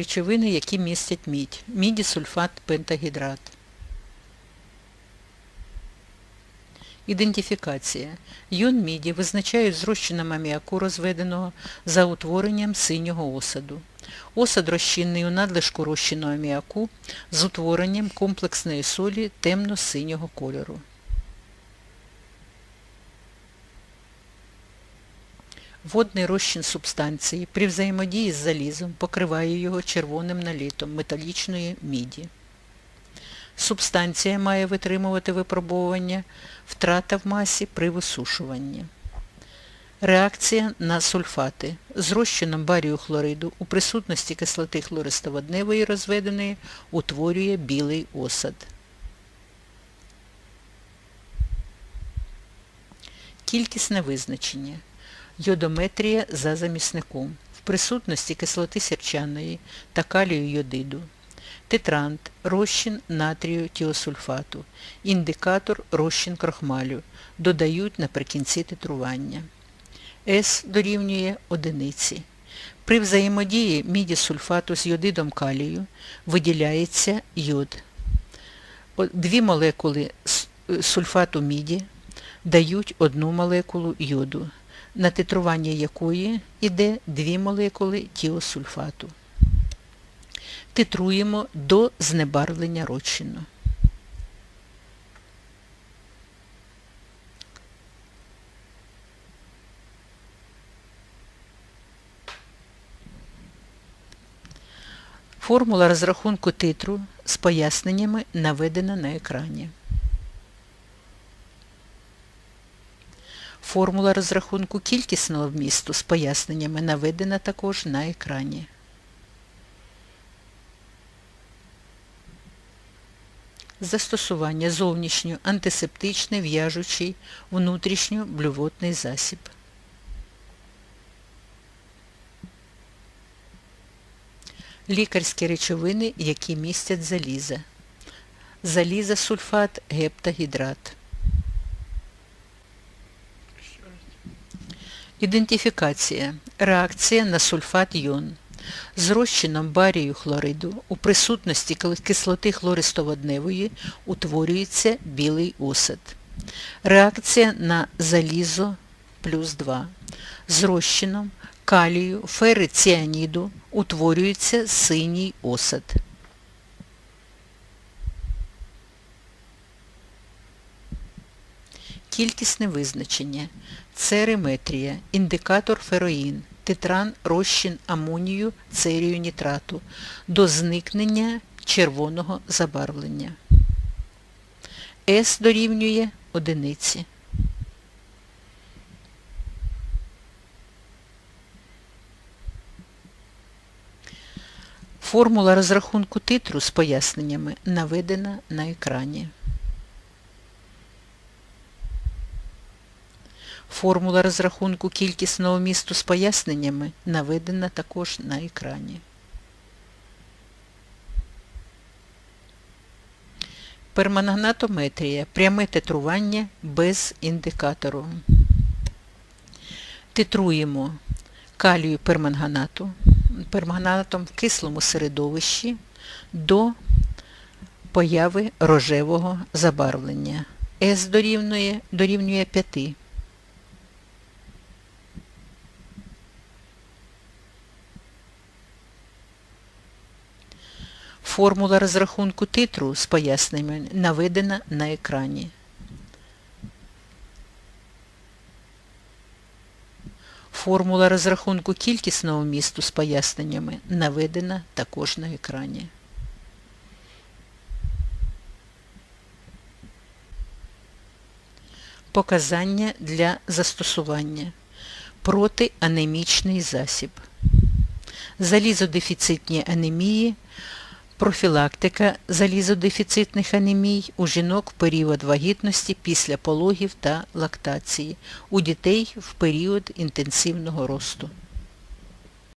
Речовини, які містять мідь. Мідісульфат пентагідрат. Ідентифікація. Йон міді визначають з розчином аміаку розведеного за утворенням синього осаду. Осад розчинний у надлишку розчину аміаку з утворенням комплексної солі темно-синього кольору. Водний розчин субстанції при взаємодії з залізом покриває його червоним налітом металічної міді. Субстанція має витримувати випробовування втрата в масі при висушуванні. Реакція на сульфати з розчином барію хлориду у присутності кислоти хлористоводневої розведеної утворює білий осад. Кількісне визначення. Йодометрія за замісником. В присутності кислоти сірчаної та калію йодиду. Тетрант – розчин натрію тіосульфату. Індикатор – розчин крохмалю. Додають наприкінці титрування. С дорівнює одиниці. При взаємодії міді сульфату з йодидом калію виділяється йод. Дві молекули сульфату міді дають одну молекулу йоду, на титрування якої йде дві молекули тіосульфату. Титруємо до знебарвлення розчину. Формула розрахунку титру з поясненнями наведена на екрані. Формула розрахунку кількісного вмісту з поясненнями наведена також на екрані. Застосування зовнішньо антисептичний, в'яжучий, внутрішньо блювотний засіб. Лікарські речовини, які містять заліза. Залізосульфат, гептагідрат. Ідентифікація. Реакція на сульфат йон. З розчином барію хлориду у присутності кислоти хлористоводневої утворюється білий осад. Реакція на залізо плюс 2. З розчином калію фериціаніду утворюється синій осад. Кількісне визначення. Цериметрія, індикатор фероїн, титран, розчин амонію, церію нітрату до зникнення червоного забарвлення. С дорівнює одиниці. Формула розрахунку титру з поясненнями наведена на екрані. Формула розрахунку кількісного місту з поясненнями наведена також на екрані. Пермангнатометрія. Пряме титрування без індикатору. Титруємо калію перманганату, перманганатом в кислому середовищі до появи рожевого забарвлення. С дорівнює, дорівнює 5. Формула розрахунку титру з поясненнями наведена на екрані. Формула розрахунку кількісного вмісту з поясненнями наведена також на екрані. Показання для застосування. Протианемічний засіб. Залізодефіцитні анемії – Профілактика залізодефіцитних анемій у жінок в період вагітності після пологів та лактації, у дітей в період інтенсивного росту.